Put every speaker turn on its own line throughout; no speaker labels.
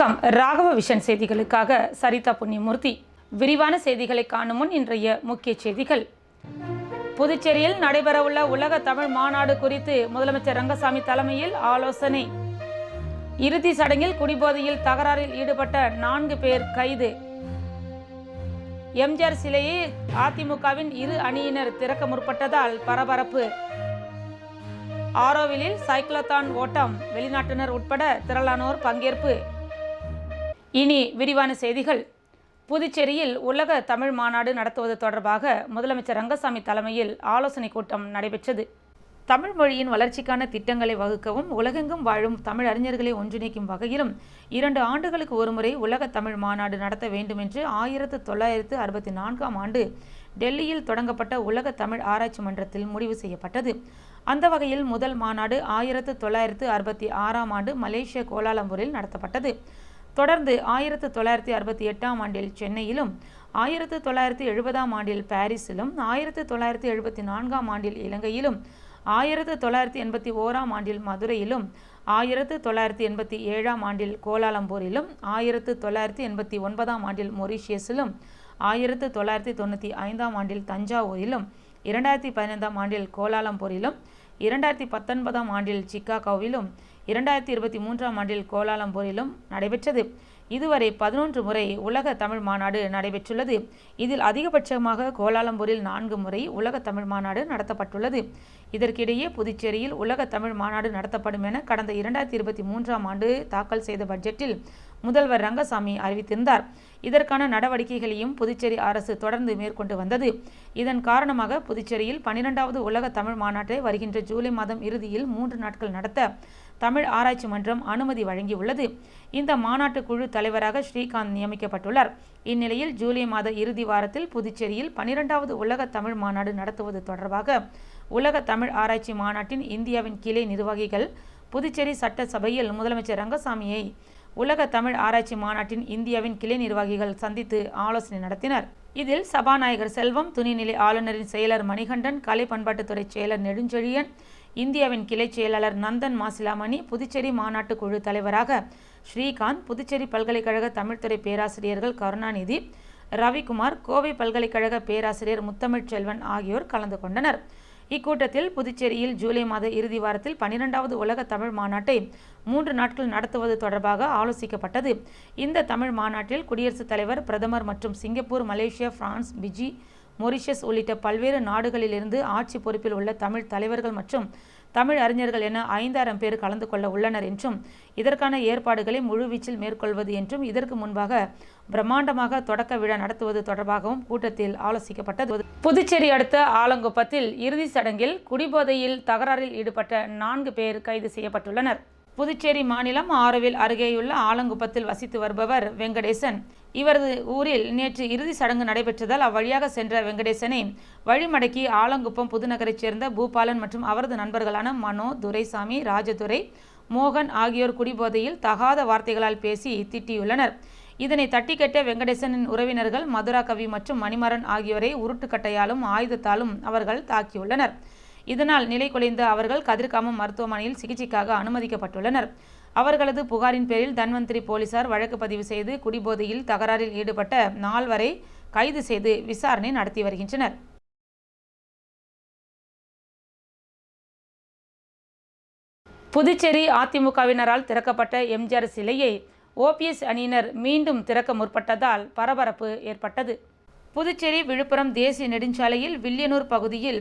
வணக்கம். ராகவ விஷன் செய்திகளுக்காக சரிதா புண்ணியமூர்த்தி. விரிவான செய்திகளை காணும் முன் இன்றைய முக்கிய செய்திகள். புதுச்சேரியில் நடைபெறவுள்ள உலக தமிழ் மாநாடு குறித்து முதலமைச்சர் ரங்கசாமி தலைமையில் ஆலோசனை. இறுதி சடங்கில் குடிபோதையில் தகராறில் ஈடுபட்ட நான்கு பேர் கைது. எம்ஜிஆர் சிலையை அதிமுகவின் இரு அணியினர் திறக்க முற்பட்டதால் பரபரப்பு. ஆரோவிலில் சைக்கிளத்தான் ஓட்டம். வெளிநாட்டினர் உட்பட திரளானோர் பங்கேற்பு. இனி விரிவான செய்திகள். புதுச்சேரியில் உலக தமிழ் மாநாடு நடத்துவது தொடர்பாக முதலமைச்சர் ரங்கசாமி தலைமையில் ஆலோசனைக் கூட்டம் நடைபெற்றது. தமிழ் மொழியின் வளர்ச்சிக்கான திட்டங்களை வகுக்கவும் உலகெங்கும் வாழும் தமிழ் அறிஞர்களை ஒன்றிணைக்கும் வகையிலும் இரண்டு ஆண்டுகளுக்கு ஒருமுறை உலக தமிழ் மாநாடு நடத்த வேண்டும் என்று ஆயிரத்து தொள்ளாயிரத்து அறுபத்தி நான்காம் ஆண்டு டெல்லியில் தொடங்கப்பட்ட உலக தமிழ் ஆராய்ச்சி மன்றத்தில் முடிவு செய்யப்பட்டது. அந்த வகையில் முதல் மாநாடு ஆயிரத்து தொள்ளாயிரத்து அறுபத்தி ஆறாம் ஆண்டு மலேசிய கோலாலம்பூரில் நடத்தப்பட்டது. தொடர்ந்து ஆயிரத்து தொள்ளாயிரத்தி அறுபத்தி எட்டாம் ஆண்டில் சென்னையிலும் ஆயிரத்து தொள்ளாயிரத்தி எழுபதாம் ஆண்டில் பாரிஸிலும் ஆயிரத்து தொள்ளாயிரத்தி எழுபத்தி நான்காம் ஆண்டில் இலங்கையிலும் ஆயிரத்து தொள்ளாயிரத்தி எண்பத்தி ஓராம் ஆண்டில் மதுரையிலும் ஆயிரத்து தொள்ளாயிரத்தி எண்பத்தி ஏழாம் ஆண்டில் கோலாலம்பூரிலும் ஆயிரத்து தொள்ளாயிரத்தி எண்பத்தி ஒன்பதாம் ஆண்டில் மொரீஷியஸிலும் ஆயிரத்து தொள்ளாயிரத்தி தொண்ணூற்றி ஐந்தாம் ஆண்டில் தஞ்சாவூரிலும் இரண்டாயிரத்தி பதினைந்தாம் ஆண்டில் கோலாலம்பூரிலும் இரண்டாயிரத்தி பத்தொன்பதாம் ஆண்டில் சிக்காகோவிலும் இரண்டாயிரத்தி இருபத்தி மூன்றாம் ஆண்டில் கோலாலம்பூரிலும் நடைபெற்றது. இதுவரை பதினொன்று முறை உலக தமிழ் மாநாடு நடைபெற்றுள்ளது. இதில் அதிகபட்சமாக கோலாலம்பூரில் நான்கு முறை உலக தமிழ் மாநாடு நடத்தப்பட்டுள்ளது. இதற்கிடையே புதுச்சேரியில் உலக தமிழ் மாநாடு நடத்தப்படும் என கடந்த இரண்டாயிரத்தி இருபத்தி மூன்றாம் ஆண்டு தாக்கல் செய்த பட்ஜெட்டில் முதல்வர் ரங்கசாமி அறிவித்திருந்தார். இதற்கான நடவடிக்கைகளையும் புதுச்சேரி அரசு தொடர்ந்து மேற்கொண்டு வந்தது. இதன் காரணமாக புதுச்சேரியில் பனிரெண்டாவது உலக தமிழ் மாநாட்டை வருகின்ற ஜூலை மாதம் இறுதியில் மூன்று நாட்கள் நடத்த தமிழ் ஆராய்ச்சி மன்றம் அனுமதி வழங்கியுள்ளது. இந்த மாநாட்டு குழு தலைவராக ஸ்ரீகாந்த் நியமிக்கப்பட்டுள்ளார். இந்நிலையில் ஜூலை மாத இறுதி வாரத்தில் புதுச்சேரியில் பனிரெண்டாவது உலக தமிழ் மாநாடு நடத்துவது தொடர்பாக உலக தமிழ் ஆராய்ச்சி மாநாட்டின் இந்தியாவின் கிளை நிர்வாகிகள் புதுச்சேரி சட்டசபையில் முதலமைச்சர் ரங்கசாமியை உலக தமிழ் ஆராய்ச்சி மாநாட்டின் இந்தியாவின் கிளை நிர்வாகிகள் சந்தித்து ஆலோசனை நடத்தினர். இதில் சபாநாயகர் செல்வம் துணைநிலை ஆளுநரின் செயலர் மணிகண்டன் கலை பண்பாட்டுத்துறை செயலர் நெடுஞ்செழியன் இந்தியாவின் கிளை செயலாளர் நந்தன் மாசிலாமணி புதுச்சேரி மாநாட்டு குழு தலைவராக ஸ்ரீகாந்த் புதுச்சேரி பல்கலைக்கழக தமிழ்துறை பேராசிரியர்கள் கருணாநிதி ரவிக்குமார் கோவை பல்கலைக்கழக பேராசிரியர் முத்தமிழ்ச்செல்வன் ஆகியோர் கலந்து கொண்டனர். இக்கூட்டத்தில் புதுச்சேரியில் ஜூலை மாத இறுதி வாரத்தில் பனிரெண்டாவது உலக தமிழ் மாநாட்டை மூன்று நாட்கள் நடத்துவது தொடர்பாக ஆலோசிக்கப்பட்டது. இந்த தமிழ் மாநாட்டில் குடியரசுத் தலைவர் பிரதமர் மற்றும் Singapore Malaysia France Fiji Mauritius உள்ளிட்ட பல்வேறு நாடுகளிலிருந்து ஆட்சி பொறுப்பில் உள்ள தமிழ் தலைவர்கள் மற்றும் தமிழ் அறிஞர்கள் என ஐந்தாயிரம் பேர் கலந்து கொள்ள உள்ளனர் என்றும் இதற்கான ஏற்பாடுகளை முழுவீச்சில் மேற்கொள்வது என்றும் இதற்கு முன்பாக பிரம்மாண்டமாக தொடக்க விழா நடத்துவது தொடர்பாகவும் கூட்டத்தில் ஆலோசிக்கப்பட்டது. புதுச்சேரி அடுத்த ஆலங்குப்பத்தில் இறுதி சடங்கில் குடிபோதையில் தகராறில் ஈடுபட்ட நான்கு பேர் கைது செய்யப்பட்டுள்ளனர். புதுச்சேரி மாநிலம் ஆரோவில் அருகேயுள்ள ஆலங்குப்பத்தில் வசித்து வருபவர் வெங்கடேசன். இவரது ஊரில் நேற்று இறுதி சடங்கு நடைபெற்றதால் அவ்வழியாக சென்ற வெங்கடேசனை வழிமடக்கி ஆலங்குப்பம் புதுநகரைச் சேர்ந்த பூபாலன் மற்றும் அவரது நண்பர்களான மனோ துரைசாமி ராஜதுரை மோகன் ஆகியோர் குடிபோதையில் தகாத வார்த்தைகளால் பேசி திட்டியுள்ளனர். இதனை தட்டிக்கட்ட வெங்கடேசனின் உறவினர்கள் மதுரா கவி மற்றும் மணிமரன் ஆகியோரை உருட்டுக்கட்டையாலும் ஆயுதத்தாலும் அவர்கள் தாக்கியுள்ளனர். இதனால் நிலை குலைந்த அவர்கள் கதிர்காமம் மருத்துவமனையில் சிகிச்சைக்காக அனுமதிக்கப்பட்டுள்ளனர். அவர்களது புகாரின் பேரில் தன்வந்திரி போலீசார் வழக்கு பதிவு செய்து குடிபோதையில் தகராறில் ஈடுபட்ட நால்வரை கைது செய்து விசாரணை நடத்தி வருகின்றனர். புதுச்சேரி அதிமுகவினரால் திறக்கப்பட்ட எம்ஜிஆர் சிலையை ஓபிஎஸ் அணியினர் மீண்டும் திறக்க முற்பட்டதால் பரபரப்பு ஏற்பட்டது. புதுச்சேரி விழுப்புரம் தேசிய நெடுஞ்சாலையில் வில்லியனூர் பகுதியில்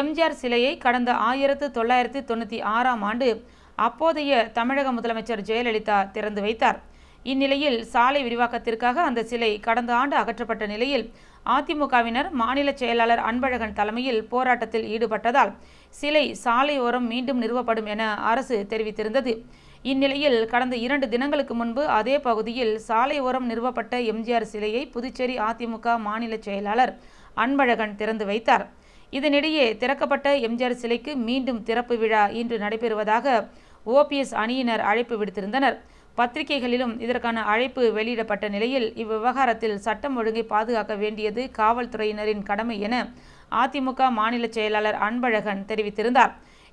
எம்ஜிஆர் சிலையை கடந்த ஆயிரத்து தொள்ளாயிரத்து தொண்ணூற்றி ஆறாம் ஆண்டு அப்போதைய தமிழக முதலமைச்சர் ஜெயலலிதா திறந்து வைத்தார். இந்நிலையில் சாலை விரிவாக்கத்திற்காக அந்த சிலை கடந்த ஆண்டு அகற்றப்பட்ட நிலையில் அதிமுகவினர் மாநில செயலாளர் அன்பழகன் தலைமையில் போராட்டத்தில் ஈடுபட்டதால் சிலை சாலையோரம் மீண்டும் நிறுவப்படும் என அரசு தெரிவித்திருந்தது. இந்நிலையில் கடந்த இரண்டு தினங்களுக்கு முன்பு அதே பகுதியில் சாலையோரம் நிறுவப்பட்ட எம்ஜிஆர் சிலையை புதுச்சேரி அதிமுக மாநில செயலாளர் அன்பழகன் திறந்து வைத்தார். இதனிடையே திறக்கப்பட்ட எம்ஜிஆர் சிலைக்கு மீண்டும் திறப்பு விழா இன்று நடைபெறுவதாக ஓபிஎஸ் அணியினர் அழைப்பு விடுத்திருந்தனர். பத்திரிகைகளிலும் இதற்கான அழைப்பு வெளியிடப்பட்ட நிலையில் இவ்விவகாரத்தில் சட்டம் ஒழுங்கை பாதுகாக்க வேண்டியது காவல்துறையினரின் கடமை என அதிமுக மாநில செயலாளர் அன்பழகன் தெரிவித்திருந்தார்.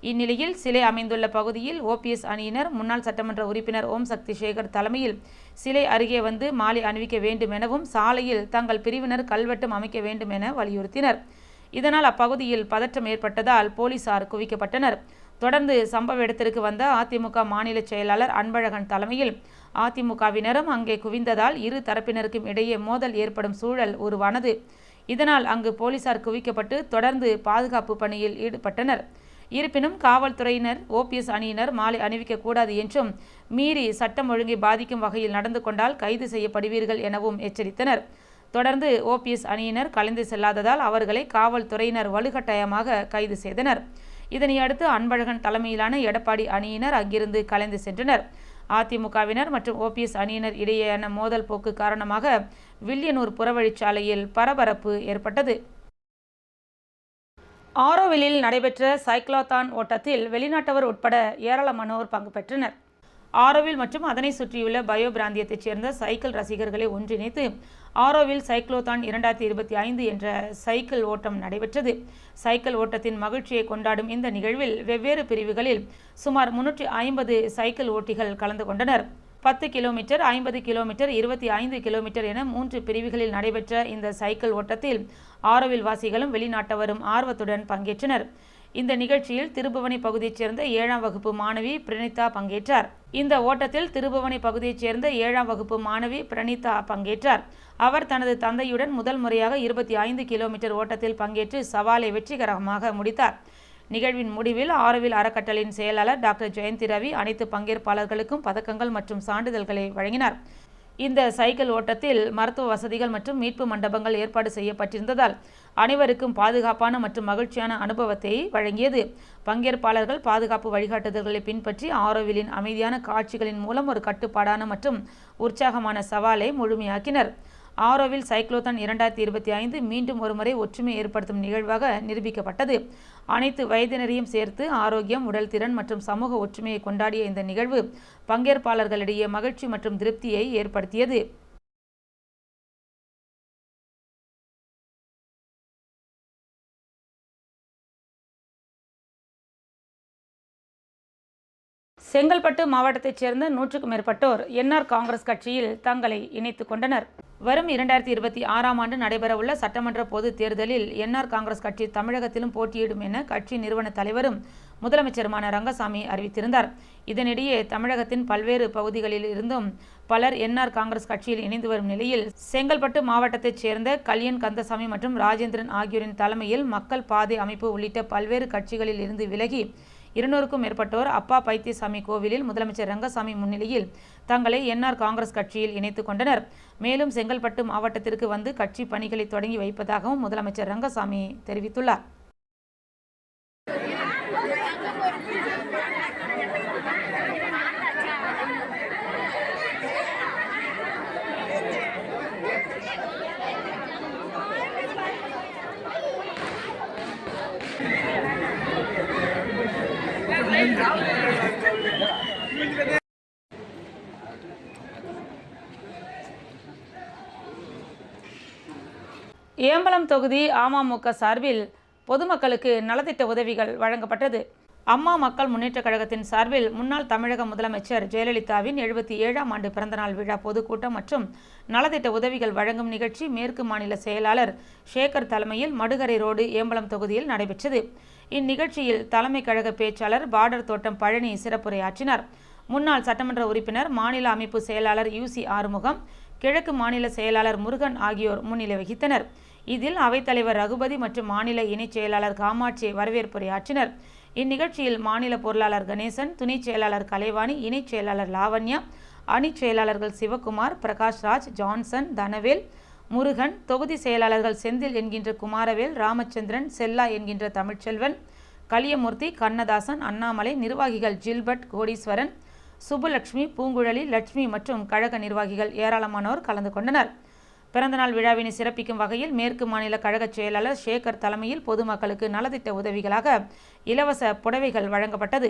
இந்நிலையில் சிலை அமைந்துள்ள பகுதியில் ஓபிஎஸ் அணியினர் முன்னாள் சட்டமன்ற உறுப்பினர் ஓம் சக்தி சேகர் தலைமையில் சிலை அருகே வந்து மாலை அணிவிக்க வேண்டும் எனவும் சாலையில் தங்கள் பிரிவினர் கல்வெட்டும் அமைக்க வேண்டும் என வலியுறுத்தினர். இதனால் அப்பகுதியில் பதற்றம் ஏற்பட்டதால் போலீசார் குவிக்கப்பட்டனர். தொடர்ந்து சம்பவ இடத்திற்கு வந்த அதிமுக மாநில செயலாளர் அன்பழகன் தலைமையில் அதிமுகவினரும் அங்கே குவிந்ததால் இரு தரப்பினருக்கும் இடையே மோதல் ஏற்படும் சூழல் உருவானது. இதனால் அங்கு போலீசார் குவிக்கப்பட்டு தொடர்ந்து பாதுகாப்பு பணியில் ஈடுபட்டனர். இருப்பினும் காவல்துறையினர் ஓபிஎஸ் அணியினர் மாலை அணிவிக்கக்கூடாது என்றும் மீறி சட்டம் ஒழுங்கை பாதிக்கும் வகையில் நடந்து கொண்டால் கைது செய்யப்படுவீர்கள் எனவும் எச்சரித்தனர். தொடர்ந்து ஓபிஎஸ் அணியினர் கலைந்து செல்லாததால் அவர்களை காவல்துறையினர் வலுக்கட்டாயமாக கைது செய்தனர். இதனையடுத்து அன்பழகன் தலைமையிலான எடப்பாடி அணியினர் அங்கிருந்து கலைந்து சென்றனர். அதிமுகவினர் மற்றும் ஓபிஎஸ் அணியினர் இடையேயான மோதல் போக்கு காரணமாக வில்லியனூர் புறவழிச்சாலையில் பரபரப்பு ஏற்பட்டது. ஆரோவிலில் நடைபெற்ற சைக்ளோதான் ஓட்டத்தில் வெளிநாட்டவர் உட்பட ஏராளமானோர் பங்கு பெற்றனர். ஆரோவில் மற்றும் அதனை சுற்றியுள்ள பயோ பிராந்தியத்தைச் சேர்ந்த சைக்கிள் ரசிகர்களை ஒன்றிணைத்து ஆரோவில் சைக்ளோதான் இரண்டாயிரத்தி இருபத்தி ஐந்து என்ற சைக்கிள் ஓட்டம் நடைபெற்றது. சைக்கிள் ஓட்டத்தின் மகிழ்ச்சியை கொண்டாடும் இந்த நிகழ்வில் வெவ்வேறு பிரிவுகளில் சுமார் முன்னூற்றி ஐம்பது சைக்கிள் ஓட்டிகள் கலந்து கொண்டனர். பத்து கிலோமீட்டர் ஐம்பது கிலோமீட்டர் இருபத்தி ஐந்து கிலோமீட்டர் என மூன்று பிரிவுகளில் நடைபெற்ற இந்த சைக்கிள் ஓட்டத்தில் ஆரோவில் வாசிகளும் வெளிநாட்டவரும் ஆர்வத்துடன் பங்கேற்றனர். இந்த நிகழ்ச்சியில் திருபுவனை பகுதியைச் சேர்ந்த ஏழாம் வகுப்பு மாணவி பிரணிதா பங்கேற்றார். இந்த ஓட்டத்தில் திருபுவனை பகுதியைச் சேர்ந்த ஏழாம் வகுப்பு மாணவி பிரணிதா பங்கேற்றார். அவர் தனது தந்தையுடன் முதல் முறையாக இருபத்தி ஐந்து கிலோமீட்டர் ஓட்டத்தில் பங்கேற்று சவாலை வெற்றிகரமாக முடித்தார். நிகழ்வின் முடிவில் ஆரோவில் அறக்கட்டளையின் செயலாளர் டாக்டர் ஜெயந்தி ரவி அனைத்து பங்கேற்பாளர்களுக்கும் பதக்கங்கள் மற்றும் சான்றிதழ்களை வழங்கினார். இந்த சைக்கிள் ஓட்டத்தில் மருத்துவ வசதிகள் மற்றும் மீட்பு மண்டபங்கள் ஏற்பாடு செய்யப்பட்டிருந்ததால் அனைவருக்கும் பாதுகாப்பான மற்றும் மகிழ்ச்சியான அனுபவத்தை வழங்கியது. பங்கேற்பாளர்கள் பாதுகாப்பு வழிகாட்டுதல்களை பின்பற்றி ஆரோவிலின் அமைதியான காட்சிகளின் மூலம் ஒரு கட்டுப்பாடான மற்றும் உற்சாகமான சவாலை முழுமையாக்கினர். ஆரோவில் சைக்ளோதான் இரண்டாயிரத்தி இருபத்தி ஐந்து மீண்டும் ஒருமுறை ஒற்றுமை ஏற்படுத்தும் நிகழ்வாக நிரூபிக்கப்பட்டது. அனைத்து வயதினரையும் சேர்த்து ஆரோக்கியம் உடல் திறன் மற்றும் சமூக ஒற்றுமையை கொண்டாடிய இந்த நிகழ்வு பங்கேற்பாளர்களிடையே மகிழ்ச்சி மற்றும் திருப்தியை ஏற்படுத்தியது. செங்கல்பட்டு மாவட்டத்தைச் சேர்ந்த நூற்றுக்கும் மேற்பட்டோர் என்ஆர் காங்கிரஸ் கட்சியில் தங்களை இணைத்துக் கொண்டனர். வரும் இரண்டாயிரத்தி இருபத்தி ஆறாம் ஆண்டு நடைபெறவுள்ள சட்டமன்ற பொதுத் தேர்தலில் என்ஆர் காங்கிரஸ் கட்சி தமிழகத்திலும் போட்டியிடும் என கட்சி நிறுவன தலைவரும் முதலமைச்சருமான ரங்கசாமி அறிவித்திருந்தார். இதனிடையே தமிழகத்தின் பல்வேறு பகுதிகளில் இருந்தும் பலர் என்ஆர் காங்கிரஸ் கட்சியில் இணைந்து வரும் நிலையில் செங்கல்பட்டு மாவட்டத்தைச் சேர்ந்த கல்யன் கந்தசாமி மற்றும் ராஜேந்திரன் ஆகியோரின் தலைமையில் மக்கள் பாதை அமைப்பு உள்ளிட்ட பல்வேறு கட்சிகளில் இருந்து விலகி இருநூறுக்கும் மேற்பட்டோர் அப்பா பைத்தியசாமி கோவிலில் முதலமைச்சர் ரங்கசாமி முன்னிலையில் தங்களை என்ஆர் காங்கிரஸ் கட்சியில் இணைத்துக் கொண்டனர். மேலும் செங்கல்பட்டு மாவட்டத்திற்கு வந்து கட்சி பணிகளை தொடங்கி வைப்பதாகவும் முதலமைச்சர் ரங்கசாமி தெரிவித்துள்ளார். ஏம்பலம் தொகுதி அமமுக சார்பில் பொதுமக்களுக்கு நலத்திட்ட உதவிகள் வழங்கப்பட்டது. அம்மா மக்கள் முன்னேற்றக் கழகத்தின் சார்பில் முன்னாள் தமிழக முதலமைச்சர் ஜெயலலிதாவின் எழுபத்தி ஏழாம் ஆண்டு பிறந்தநாள் விழா பொதுக்கூட்டம் மற்றும் நலத்திட்ட உதவிகள் வழங்கும் நிகழ்ச்சி மேற்கு மாநில செயலாளர் ஷேகர் தலைமையில் மடுகரை ரோடு ஏம்பலம் தொகுதியில் நடைபெற்றது. இந்நிகழ்ச்சியில் தலைமை கழக பேச்சாளர் பார்டர் தோட்டம் பழனி சிறப்புரையாற்றினார். முன்னாள் சட்டமன்ற உறுப்பினர் மாநில அமைப்பு செயலாளர் யூசி ஆறுமுகம் கிழக்கு மாநில செயலாளர் முருகன் ஆகியோர் முன்னிலை வகித்தனர். இதில் அவைத்தலைவர் ரகுபதி மற்றும் மாநில இணைச் செயலாளர் காமாட்சி வரவேற்புரையாற்றினர். இந்நிகழ்ச்சியில் மாநில பொருளாளர் கணேசன் துணை செயலாளர் கலைவாணி இணைச் செயலாளர் லாவண்யா அணிச் செயலாளர்கள் சிவகுமார் பிரகாஷ்ராஜ் ஜான்சன் தனவேல் முருகன் தொகுதி செயலாளர்கள் செந்தில் என்கின்ற குமாரவேல் ராமச்சந்திரன் செல்லா என்கின்ற தமிழ்ச்செல்வன் கலியமூர்த்தி கண்ணதாசன் அண்ணாமலை நிர்வாகிகள் ஜில்பர்ட் கோடீஸ்வரன் சுப்புலட்சுமி பூங்குழலி லட்சுமி மற்றும் கழக நிர்வாகிகள் ஏராளமானோர் கலந்து கொண்டனர். பிறந்தநாள் விழாவினை சிறப்பிக்கும் வகையில் மேற்கு மாநில கழக செயலாளர் சேகர் தலைமையில் பொதுமக்களுக்கு நலத்திட்ட உதவிகளாக இலவச புடவைகள் வழங்கப்பட்டது.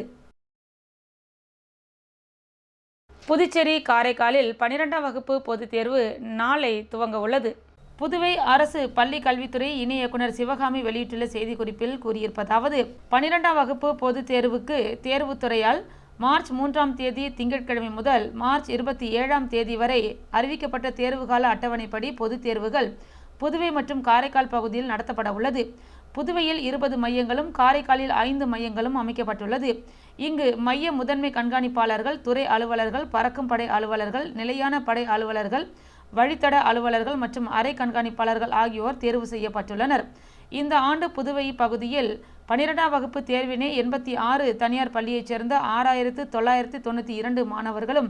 புதுச்சேரி காரைக்காலில் பனிரெண்டாம் வகுப்பு பொதுத் தேர்வு நாளை துவங்க உள்ளது. புதுவை அரசு பள்ளி கல்வித்துறை இணை இயக்குனர் சிவகாமி வெளியிட்டுள்ள செய்திக்குறிப்பில் கூறியிருப்பதாவது பனிரெண்டாம் வகுப்பு பொதுத் தேர்வுக்கு தேர்வுத்துறையால் மார்ச் மூன்றாம் தேதி திங்கட்கிழமை முதல் மார்ச் இருபத்தி ஏழாம் தேதி வரை அறிவிக்கப்பட்ட தேர்வுகால அட்டவணைப்படி பொதுத் தேர்வுகள் புதுவை மற்றும் காரைக்கால் பகுதியில் நடத்தப்பட உள்ளது. புதுவையில் இருபது மையங்களும் காரைக்காலில் ஐந்து மையங்களும் அமைக்கப்பட்டுள்ளது. இங்கு மைய முதன்மை கண்காணிப்பாளர்கள் துறை அலுவலர்கள் பறக்கும் படை அலுவலர்கள் நிலையான படை அலுவலர்கள் வழித்தட அலுவலர்கள் மற்றும் அறை கண்காணிப்பாளர்கள் ஆகியோர் தேர்வு செய்யப்பட்டுள்ளனர். இந்த ஆண்டு புதுவை பகுதியில் பனிரெண்டாம் வகுப்பு தேர்வினை எண்பத்தி ஆறு தனியார் பள்ளியைச் சேர்ந்த ஆறாயிரத்து தொள்ளாயிரத்து தொண்ணூற்றி இரண்டு மாணவர்களும்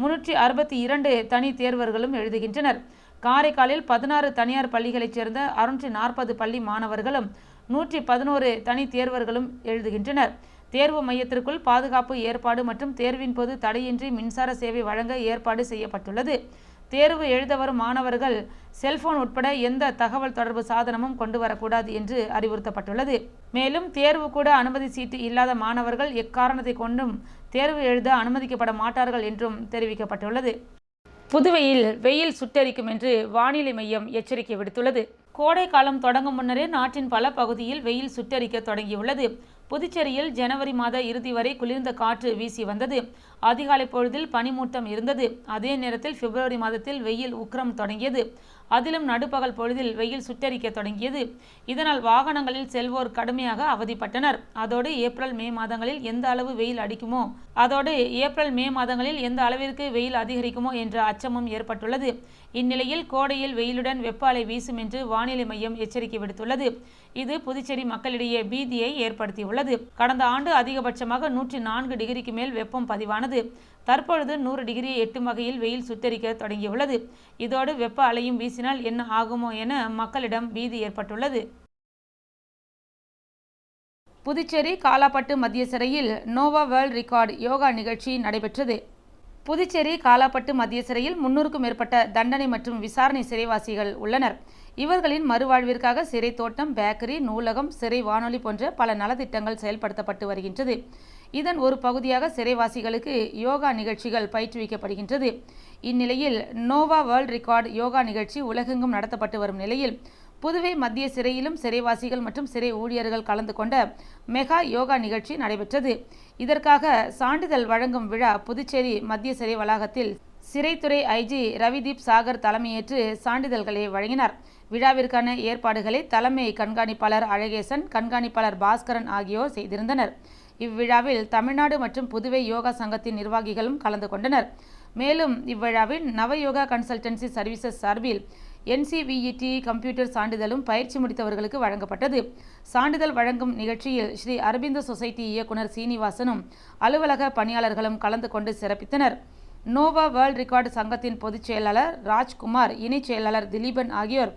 முன்னூற்றி அறுபத்தி இரண்டு தனி தேர்வர்களும் எழுதுகின்றனர். காரைக்காலில் பதினாறு தனியார் பள்ளிகளைச் சேர்ந்த அறுநூற்றி நாற்பது பள்ளி மாணவர்களும் நூற்றி பதினோரு தனி தேர்வர்களும் எழுதுகின்றனர். தேர்வு மையத்திற்குள் பாதுகாப்பு ஏற்பாடு மற்றும் தேர்வின் போது தடையின்றி மின்சார சேவை வழங்க ஏற்பாடு செய்யப்பட்டுள்ளது. தேர்வு எழுத வரும் மாணவர்கள் செல்போன் உட்பட எந்த தகவல் தொடர்பு சாதனமும் கொண்டு வரக்கூடாது என்று அறிவுறுத்தப்பட்டுள்ளது. மேலும் தேர்வு கூட அனுமதி சீட்டு இல்லாத மாணவர்கள் எக்காரணத்தை கொண்டும் தேர்வு எழுத அனுமதிக்கப்பட மாட்டார்கள் என்றும் தெரிவிக்கப்பட்டுள்ளது. புதுவையில் வெயில் சுட்டரிக்கும் என்று வானிலை மையம் எச்சரிக்கை விடுத்துள்ளது. கோடை காலம் தொடங்கும் முன்னரே நாட்டின் பல பகுதியில் வெயில் சுட்டரிக்க தொடங்கியுள்ளது. புதுச்சேரியில் ஜனவரி மாத இறுதி வரை குளிர்ந்த காற்று வீசி வந்தது. அதிகாலை பொழுதில் பனிமூட்டம் இருந்தது. அதே நேரத்தில் பிப்ரவரி மாதத்தில் வெயில் உக்கிரம் தொடங்கியது. அதிலும் நடுப்பகல் பொழுதில் வெயில் சுட்டரிக்க தொடங்கியது. இதனால் வாகனங்களில் செல்வோர் கடுமையாக அவதிப்பட்டனர். அதோடு ஏப்ரல் மே மாதங்களில் எந்த அளவு வெயில் அடிக்குமோ அதோடு ஏப்ரல் மே மாதங்களில் எந்த அளவிற்கு வெயில் அதிகரிக்குமோ என்ற அச்சமும் ஏற்பட்டுள்ளது. இந்நிலையில் கோடையில் வெயிலுடன் வெப்ப அலை வீசும் என்று வானிலை மையம் எச்சரிக்கை விடுத்துள்ளது. இது புதுச்சேரி மக்களிடையே பீதியை ஏற்படுத்தியுள்ளது. கடந்த ஆண்டு அதிகபட்சமாக நூற்றி நான்கு டிகிரிக்கு மேல் வெப்பம் பதிவானது. தற்பொழுது நூறு டிகிரியை எட்டும் வகையில் வெயில் சுத்தரிக்க தொடங்கியுள்ளது. இதோடு வெப்ப அலையும் வீசினால் என்ன ஆகுமோ என மக்களிடம் பீதி ஏற்பட்டுள்ளது. புதுச்சேரி காலாப்பட்டு மத்திய சிறையில் நோவா வேர்ல்ட் ரெக்கார்டு யோகா நிகழ்ச்சி நடைபெற்றது. புதுச்சேரி காலாப்பட்டு மத்திய சிறையில் முன்னூறுக்கும் மேற்பட்ட தண்டனை மற்றும் விசாரணை சிறைவாசிகள் உள்ளனர். இவர்களின் மறுவாழ்விற்காக சிறை தோட்டம் பேக்கரி நூலகம் சிறை வானொலி போன்ற பல நலத்திட்டங்கள் செயல்படுத்தப்பட்டு வருகின்றது. இதன் ஒரு பகுதியாக சிறைவாசிகளுக்கு யோகா நிகழ்ச்சிகள் பயிற்றுவிக்கப்படுகின்றது. இந்நிலையில் நோவா வேர்ல்ட் ரெக்கார்டு யோகா நிகழ்ச்சி உலகெங்கும் நடத்தப்பட்டு வரும் நிலையில் புதுவை மத்திய சிறையிலும் சிறைவாசிகள் மற்றும் சிறை ஊழியர்கள் கலந்து கொண்ட மெகா யோகா நிகழ்ச்சி நடைபெற்றது. இதற்காக சான்றிதழ் வழங்கும் விழா புதுச்சேரி மத்திய சிறை வளாகத்தில் சிறைத்துறை ஐஜி ரவிதீப் சாகர் தலைமையேற்று சான்றிதழ்களை வழங்கினார். விழாவிற்கான ஏற்பாடுகளை தலைமை கண்காணிப்பாளர் அழகேசன் கண்காணிப்பாளர் பாஸ்கரன் ஆகியோர் செய்திருந்தனர். இவ்விழாவில் தமிழ்நாடு மற்றும் புதுவை யோகா சங்கத்தின் நிர்வாகிகளும் கலந்து கொண்டனர். மேலும் இவ்விழாவில் நவயோகா கன்சல்டன்சி சர்வீசஸ் சார்பில் என்சிவிஇடி கம்ப்யூட்டர் சான்றிதழும் பயிற்சி முடித்தவர்களுக்கு வழங்கப்பட்டது. சான்றிதழ் வழங்கும் நிகழ்ச்சியில் ஸ்ரீ அரபிந்த சொசைட்டி இயக்குனர் சீனிவாசனும் அலுவலக பணியாளர்களும் கலந்து கொண்டு சிறப்பித்தனர். நோவா வேர்ல்ட் ரெக்கார்டு சங்கத்தின் பொதுச் செயலாளர் ராஜ்குமார் இணைச் செயலாளர் திலீபன் ஆகியோர்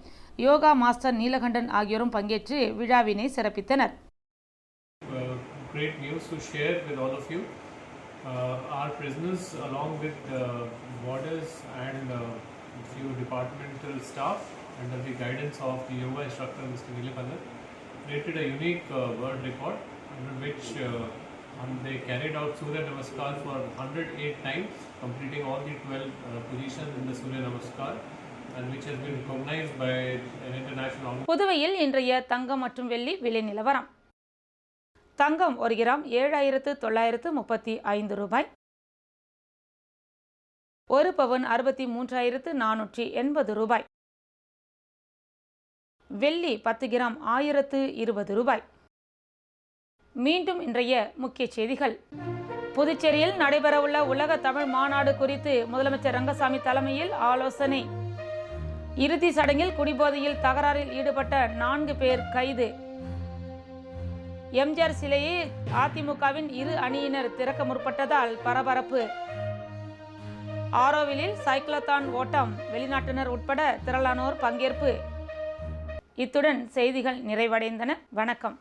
யோகா மாஸ்டர் நீலகண்டன் ஆகியோரும் பங்கேற்று விழாவினை சிறப்பித்தனர்.
Uh, great news to share with all of you. Uh, our prisoners, along with uh, borders and uh, few departmental staff, under the guidance of the yoga instructor Mr. Nilakandar, created a unique uh, world record under which uh, um, they carried out Surya Namaskar for 108 times, completing all the 12 uh, positions in the Surya Namaskar, and which has been recognized by an international
புதுவையில் இன்றைய தங்கம் மற்றும் வெள்ளி விலை நிலவரம் தங்கம் ஒரு gram ஏழாயிரத்து தொள்ளாயிரத்து முப்பத்தி ஐந்து ரூபாய் ஒரு பவன் அறுபத்தி மூன்றாயிரத்து நானூற்றி எண்பது ரூபாய். வெள்ளி பத்து கிராம் ஆயிரத்து இருபது ரூபாய். மீண்டும் இன்றைய முக்கிய செய்திகள். புதுச்சேரியில் நடைபெறவுள்ள உலக தமிழ் மாநாடு குறித்து முதலமைச்சர் ரங்கசாமி தலைமையில் ஆலோசனை. இறுதி சடங்கில் குடிபோதையில் தகராறில் ஈடுபட்ட நான்கு பேர் கைது. எம்ஜிஆர் சிலையை அதிமுகவின் இரு அணியினர் திறக்க முற்பட்டதால் பரபரப்பு. ஆரோவிலில் சைக்ளோத்தான் ஓட்டம். வெளிநாட்டினர் உட்பட திரளானோர் பங்கேற்பு. இத்துடன் செய்திகள் நிறைவடைந்தன. வணக்கம்.